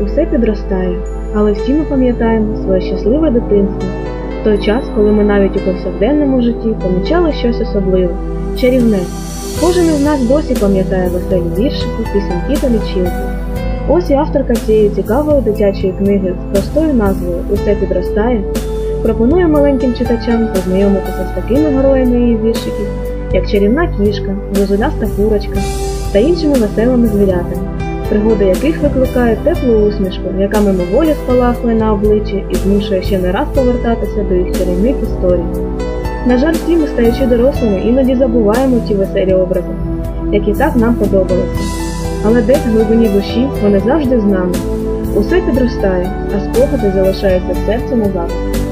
Усе підростає, але всі ми пам'ятаємо своє щасливе дитинство, той час, коли ми навіть у повсякденному житті помічали щось особливе, чарівне. Кожен із нас досі пам'ятає веселі віршики, пісеньки та лічилки. Ось і авторка цієї цікавої дитячої книги з простою назвою Усе підростає пропонує маленьким читачам познайомитися з такими героями її віршиків, як чарівна кішка, зозуляста курочка та іншими веселими звірятами, пригоди яких викликають теплу усмішку, яка мимоволі спалахує на обличчі і змушує ще не раз повертатися до їх чарівних історій. На жаль, всі ми, стаючи дорослими, іноді забуваємо ті веселі образи, які так нам подобалися. Але десь в глибині душі вони завжди з нами. Усе підростає, а спогади залишаються в серці назавжди.